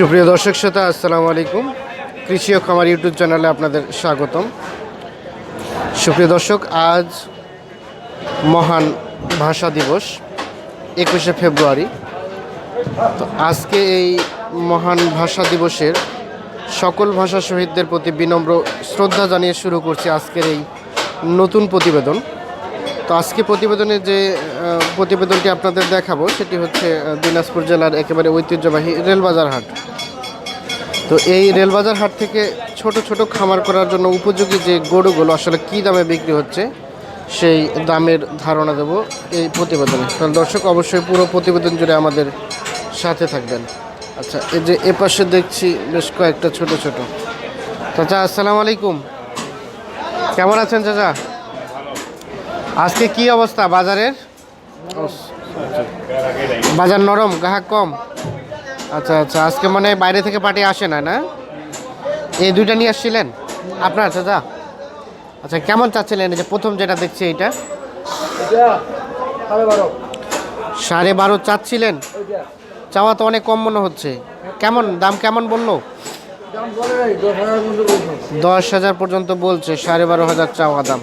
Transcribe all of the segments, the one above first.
সুপ্রিয় দর্শক শ্রোতা, আসসালামু আলাইকুম। কৃষি ও খামার ইউটিউব চ্যানেলে আপনাদের স্বাগতম। সুপ্রিয় দর্শক, আজ মহান ভাষা দিবস, একুশে ফেব্রুয়ারি। তো আজকে এই মহান ভাষা দিবসের সকল ভাষা শহীদদের প্রতি বিনম্র শ্রদ্ধা জানিয়ে শুরু করছি আজকের এই নতুন প্রতিবেদন। তো আজকে প্রতিবেদনে যে প্রতিবেদনটি আপনাদের দেখাবো, সেটি হচ্ছে দিনাজপুর জেলার একেবারে ঐতিহ্যবাহী রেলবাজার হাট। তো এই রেলবাজার হাট থেকে ছোট ছোট খামার করার জন্য উপযোগী যে গরুগুলো আসলে কী দামে বিক্রি হচ্ছে, সেই দামের ধারণা দেব এই প্রতিবেদনে। তাহলে দর্শক, অবশ্যই পুরো প্রতিবেদন জুড়ে আমাদের সাথে থাকবেন। আচ্ছা এই যে এপাশে দেখছি বেশ কয়েকটা ছোট ছোট। চাচা, আসসালামু আলাইকুম। কেমন আছেন, চাচা? আজকে কি অবস্থা বাজারের? বাজার নরম, গ্রাহক কম। আচ্ছা আচ্ছা আজকে মানে বাইরে থেকে পার্টি আসে না না? এই দুইটা নিয়ে আসছিলেন? আপনার, চাচা? আচ্ছা কেমন চাচ্ছিলেন? যে প্রথম যেটা দেখছি এইটা। সাড়ে বারো চাচ্ছিলেন। চাওয়া তো অনেক কম মনে হচ্ছে। কেমন, দাম কেমন বলল? দশ হাজার পর্যন্ত বলছে, সাড়ে বারো হাজার চাওয়া দাম।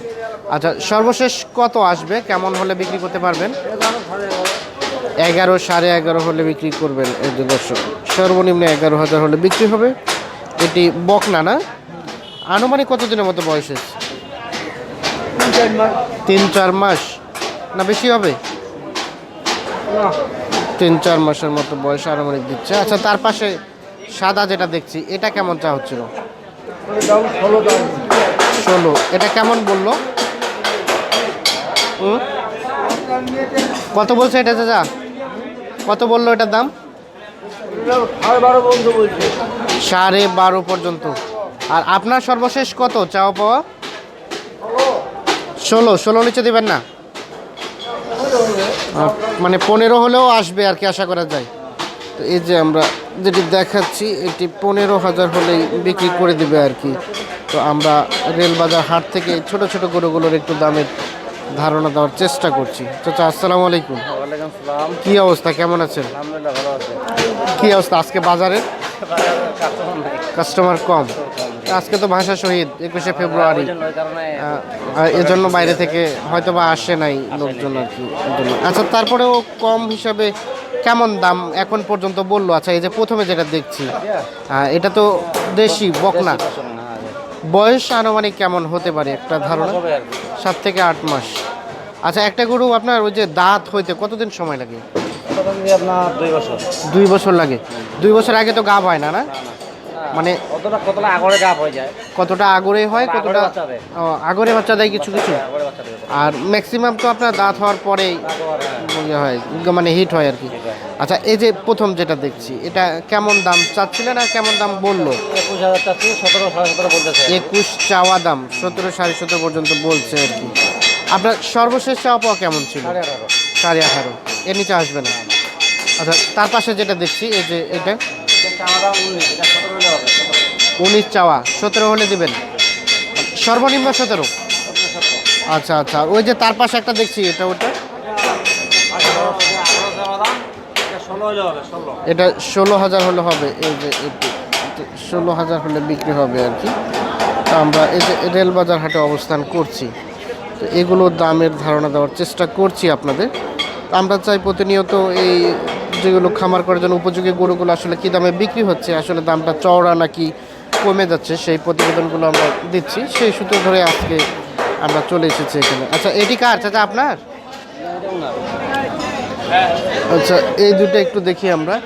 আচ্ছা সর্বশেষ কত আসবে? কেমন হলে বিক্রি করতে পারবেন? এগারো, সাড়ে এগারো হলে বিক্রি করবেন দর্শক। সর্বনিম্ন এগারো হাজার হলে বিক্রি হবে। এটি বকনা না? আনুমানিক কতদিনের মতো বয়স হয়েছে? তিন, চার মাস। না, বেশি হবে? তিন, চার মাসের মতো বয়স আনুমানিক দিচ্ছে। আচ্ছা তার পাশে সাদা যেটা দেখছি, এটা কেমন চা হচ্ছিল? ষোলো। এটা কেমন বলল? কত বলছে এটা চাচা? কত বলল এটার দাম? সাড়ে বারো পর্যন্ত। আর আপনার সর্বশেষ কত চাওয়া পাওয়া? ষোলো। ষোলো নিচে দেবেন না? মানে পনেরো হলেও আসবে আর কি, আশা করা যায়। তো এই যে আমরা যেটি দেখাচ্ছি, এটি পনেরো হাজার হলেই বিক্রি করে দেবে আর কি। তো আমরা রেলবাজার হাট থেকে ছোট ছোট গরুগুলোর একটু দামের ধারণা দেওয়ার চেষ্টা করছি। চাচা আসসালামু আলাইকুম। কি অবস্থা? কেমন আছেন? কি অবস্থা? আজকে বাজারে? কাস্টমার কম। আজকে তো ভাষা শহীদ একুশে ফেব্রুয়ারি। এজন্য বাইরে থেকে হয়তো বা আসে নাই লোকজন আর কি। আচ্ছা তারপরেও কম হিসাবে কেমন দাম এখন পর্যন্ত বলল? আচ্ছা এই যে প্রথমে যেটা দেখছি এটা তো দেশি বকনা। হয়। বয়স আনুমানিক কেমন হতে পারে একটা ধারণা? সাত থেকে আট মাস। আচ্ছা একটা গরু আপনার ওই যে দাঁত হইতে কতদিন সময় লাগে? আপনার দুই বছর। দুই বছর লাগে। দুই বছর আগে তো গাব হয় না না? মানে কতটা কতটা আগরে গাপ হয়ে যায়? কতটা আগরে হয় কতটা বাচ্চা দেয়। কিছু কিছু? আর ম্যাক্সিমাম তো আপনার দাঁত হওয়ার পরেই ইয়ে হয় মানে হিট হয় আর কি। আচ্ছা এই যে প্রথম যেটা দেখছি এটা কেমন দাম চাচ্ছিলেন আর কেমন দাম বলল? একুশ হাজার চাচ্ছি সতেরো সাড়ে সতেরো বলতেছে। একুশ চাওয়া দাম সতেরো সাড়ে সতেরো পর্যন্ত বলছে আর কি। আপনার সর্বশেষ চাওয়া পাওয়া কেমন ছিল? সাড়ে আঠারো। এর নিচে আসবে না। আচ্ছা তার পাশে যেটা দেখছি এই যে এটা? উনিশ চাওয়া সতেরো হলে দিবেন? সর্বনিম্ন সতেরো? আচ্ছা আচ্ছা ওই যে তার পাশে একটা দেখছি এটা ওটা? এটা ষোলো হাজার হলে হবে এই যে ষোলো হাজার হলে বিক্রি হবে আর কি। আমরা এই যে রেলবাজার হাটে অবস্থান করছি। তো এগুলোর দামের ধারণা দেওয়ার চেষ্টা করছি আপনাদের। আমরা চাই প্রতিনিয়ত এই যেগুলো খামার করার জন্য উপযোগী গরুগুলো আসলে কী দামে বিক্রি হচ্ছে, আসলে দামটা চওড়া নাকি কমে যাচ্ছে সেই প্রতিবেদনগুলো আমরা দিচ্ছি। সেই সূত্র ধরে আজকে আমরা চলে এসেছি এখানে। আচ্ছা এটি কার? চাচা, আপনার? আচ্ছা এই দুটো একটু দেখি আমরা।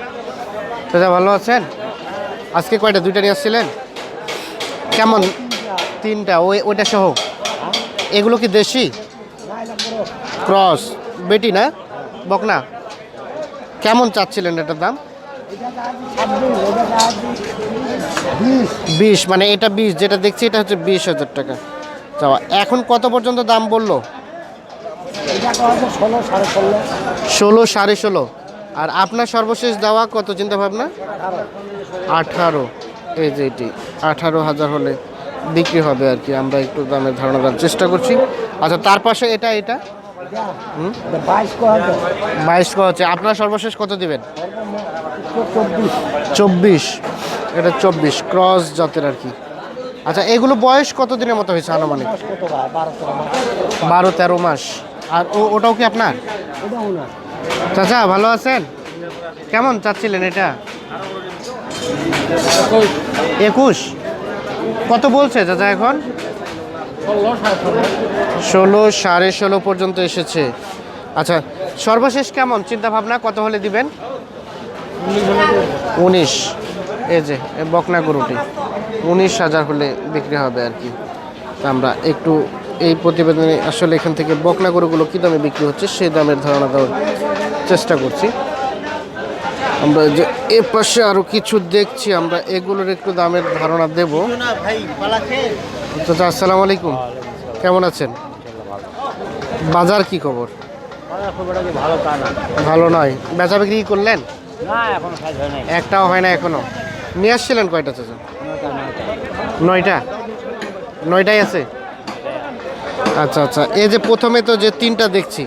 চাচা, ভালো আছেন? আজকে কয়টা? দুইটা নিয়ে আসছিলেন? কেমন? তিনটা। ওই ওইটা সহ। এগুলো কি দেশি? ক্রস। বেটি না? বকনা? কেমন চাচ্ছিলেন এটার দাম? বিশ মানে এটা বিশ, যেটা দেখছি এটা হচ্ছে বিশ হাজার টাকা। চাওয়া এখন কত পর্যন্ত দাম বলল? ষোলো সাড়ে ষোলো। আর আপনার সর্বশেষ দেওয়া কত চিন্তা ভাবনা আঠারো। এই যে এটি, আঠারো হাজার হলে। বিক্রি হবে আর কি। আমরা একটু দামের ধারণা দেওয়ার চেষ্টা করছি। আচ্ছা তার পাশে এটা এটা? বাইশ হচ্ছে। আপনার সর্বশেষ কত দিবেন? চব্বিশ। এটা চব্বিশ, ক্রস জাতের আর কি। আচ্ছা এগুলো বয়স কত দিনের মতো হয়েছে আনুমানিক? বারো, তেরো মাস। আর ওটাও কি আপনার? চাচা, ভালো আছেন? কেমন চাচ্ছিলেন এটা? একুশ। কত বলছে চাচা এখন? ষোলো সাড়ে ষোলো। পর্যন্ত এসেছে। আচ্ছা সর্বশেষ কেমন? চিন্তা ভাবনা কত হলে দিবেন? উনিশ। এই যে বকনা গরুটি। উনিশ হাজার হলে বিক্রি হবে আর কি। আমরা একটু এই প্রতিবেদনে আসলে এখান থেকে বকনা গরুগুলো কী দামে বিক্রি হচ্ছে সেই দামের ধারণা দেওয়ার চেষ্টা করছি। আমরা যে এ পাশে আরও কিছু দেখছি, আমরা এগুলোর একটু দামের ধারণা দেব। আসসালামু আলাইকুম। কেমন আছেন? বাজার কি খবর? ভালো নয়। বেচা বিক্রি করলেন? একটাও হয় না এখনও। নিয়ে আসছিলেন কয়টা চাচা? নয়টা। নয়টাই আছে? আচ্ছা আচ্ছা। এই যে প্রথমে তো যে তিনটা দেখছি,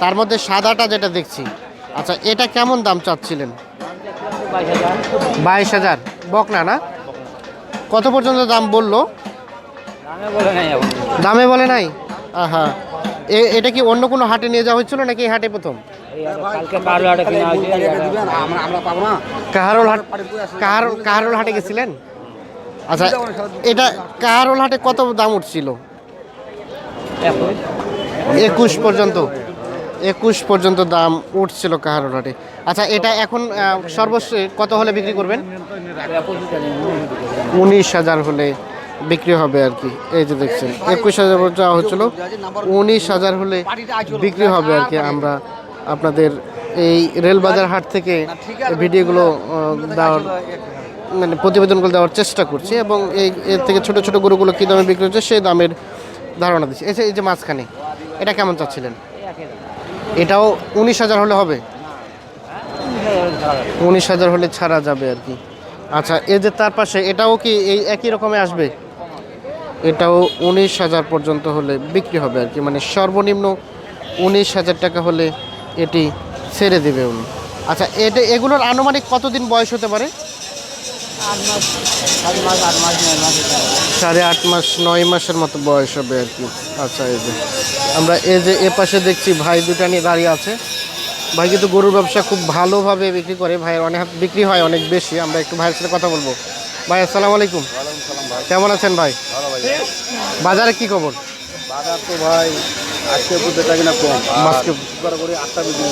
তার মধ্যে সাদাটা যেটা দেখছি আচ্ছা এটা কেমন দাম চাচ্ছিলেন? বাইশ হাজার। বকনা না? কত পর্যন্ত দাম বলল? দামে বলে নাই এ এটা কি অন্য কোনো হাটে নিয়ে যাওয়া হচ্ছিল নাকি এই হাটে প্রথম? হাটে কাহারোল হাটে গেছিলেন? আচ্ছা এটা কাহারোল হাটে কত দাম উঠছিল? একুশ পর্যন্ত। একুশ পর্যন্ত দাম উঠছিল কাহারোল হাটে আচ্ছা এটা এখন সর্বোচ্চ কত হলে বিক্রি করবেন? উনিশ হাজার হলে বিক্রি হবে আর কি, এই যে দেখছেন। একুশ হাজার যাওয়া হচ্ছিল, উনিশ হাজার হলে বিক্রি হবে আর কি আমরা আপনাদের এই রেলবাজার হাট থেকে ভিডিওগুলো দেওয়ার মানে প্রতিবেদনগুলো দেওয়ার চেষ্টা করছি এবং এই, এর থেকে ছোট ছোট গরুগুলো কী দামে বিক্রি হচ্ছে সেই দামের ধারণা দিচ্ছি। এই যে মাঝখানে, এটা কেমন চাচ্ছিলেন? এটাও উনিশ হাজার হলে হবে? উনিশ হাজার হলে ছাড়া যাবে আর কি। আচ্ছা এই যে তার পাশে, এটাও কি এই একই রকমে আসবে? এটাও উনিশ হাজার পর্যন্ত হলে বিক্রি হবে আর কি। মানে সর্বনিম্ন উনিশ হাজার টাকা হলে এটি ছেড়ে দেবে উনি। আচ্ছা এটা, এগুলোর আনুমানিক কতদিন বয়স হতে পারে? সাড়ে আট মাস নয় মাসের মতো বয়স হবে আর কি। আচ্ছা এই যে। আমরা এই যে এ পাশে দেখছি ভাই দুটা নিয়ে দাঁড়িয়ে আছে। ভাই কিন্তু গরুর ব্যবসা খুব ভালোভাবে বিক্রি করে। ভাইয়ের অনেক বিক্রি হয় অনেক বেশি। আমরা একটু ভাইয়ের সাথে কথা বলব। ভাই আসসালামু আলাইকুম। কেমন আছেন ভাই? বাজারে কি খবর? বাজার তো ভাই আজকে বুঝতে কিনা কম। বুধবার করে আটটা বিক্রি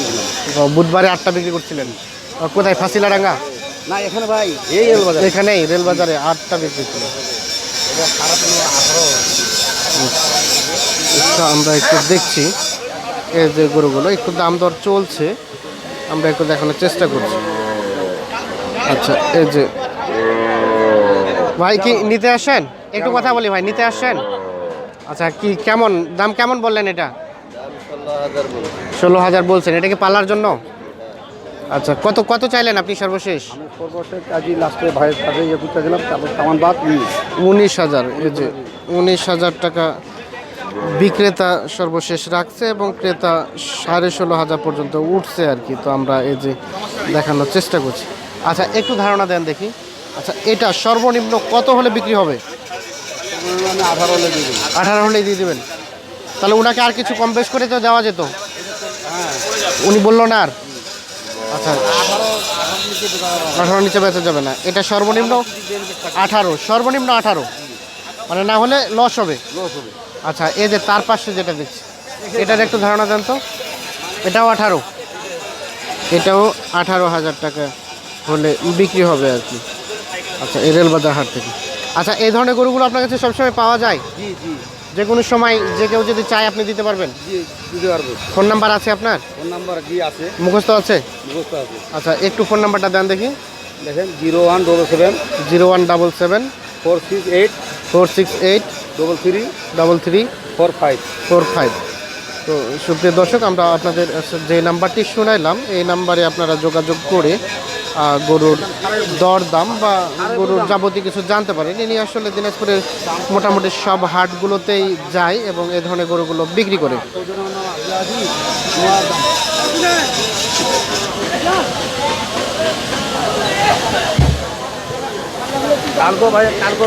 বুধবারে আটটা বিক্রি করছিলেন। কোথায়? ফাঁসিলাডাঙ্গা? না এখানে ভাই এই এল বাজার এখানেই রেলবাজারে আটটা ছিল আঠারো। আচ্ছা, আমরা একটু দেখছি। এই যে গরুগুলো একটু দাম দর চলছে। আমরা একটু দেখানোর চেষ্টা করছি। আচ্ছা এই যে। ভাই কি নিতে আসেন? একটু কথা বলি ভাই নিতে আসেন? আচ্ছা কি কেমন দাম কেমন বললেন এটা? ষোলো হাজার বলছেন। এটা কি পালার জন্য? আচ্ছা কত কত চাইলেন আপনি সর্বশেষ? আমি সর্বশেষ আজই লাস্টে ভাইয়ের সাথে ইয়ে করতে গেলাম তারপর সামান বাদ উনিশ হাজার এই যে উনিশ হাজার টাকা বিক্রেতা সর্বশেষ রাখছে এবং ক্রেতা সাড়ে ষোলো হাজার পর্যন্ত উঠছে আর কি। তো আমরা এই যে দেখানোর চেষ্টা করছি। আচ্ছা একটু ধারণা দেন দেখি। আচ্ছা এটা সর্বনিম্ন কত হলে বিক্রি হবে? আঠারো হলে দিয়ে দেবো আঠারো হলেই দিয়ে দেবেন। তাহলে ওনাকে আর কিছু কম বেশ করে তো দেওয়া যেত। উনি বলল না আর? আচ্ছা। আঠারো নিচে বেচা যাবে না। এটা সর্বনিম্ন আঠারো। সর্বনিম্ন আঠারো। মানে না হলে লস হবে। আচ্ছা এই যে তার পাশে যেটা দেখছি এটার একটু ধারণা দেন তো। এটাও আঠারো। এটাও আঠারো হাজার টাকা হলে বিক্রি হবে আর কি। আচ্ছা এই রেলবাজার হাট থেকে। আচ্ছা এই ধরনের গরুগুলো আপনার কাছে সবসময় পাওয়া যায়? যে কোনো সময় যে কেউ যদি চায় আপনি দিতে পারবেন? ফোন নাম্বার আছে আপনার? ফোন নাম্বার জি আছে? মুখস্থ আছে? আচ্ছা একটু ফোন নাম্বারটা দেন দেখি। দেখেন zero one double seven zero one double seven four six eight. Four six eight. Double three double three four five. Four five. তো সুপ্রিয় দর্শক আমরা আপনাদের যে নাম্বারটি শোনাইলাম এই নাম্বারে আপনারা যোগাযোগ করে গরুর দর দাম বা গরুর যাবতীয় কিছু জানতে পারেন। ইনি আসলে দিনাজপুরের মোটামুটি সব হাটগুলোতেই যায় এবং এ ধরনের গরুগুলো বিক্রি করে। কালকো ভাই কার্গো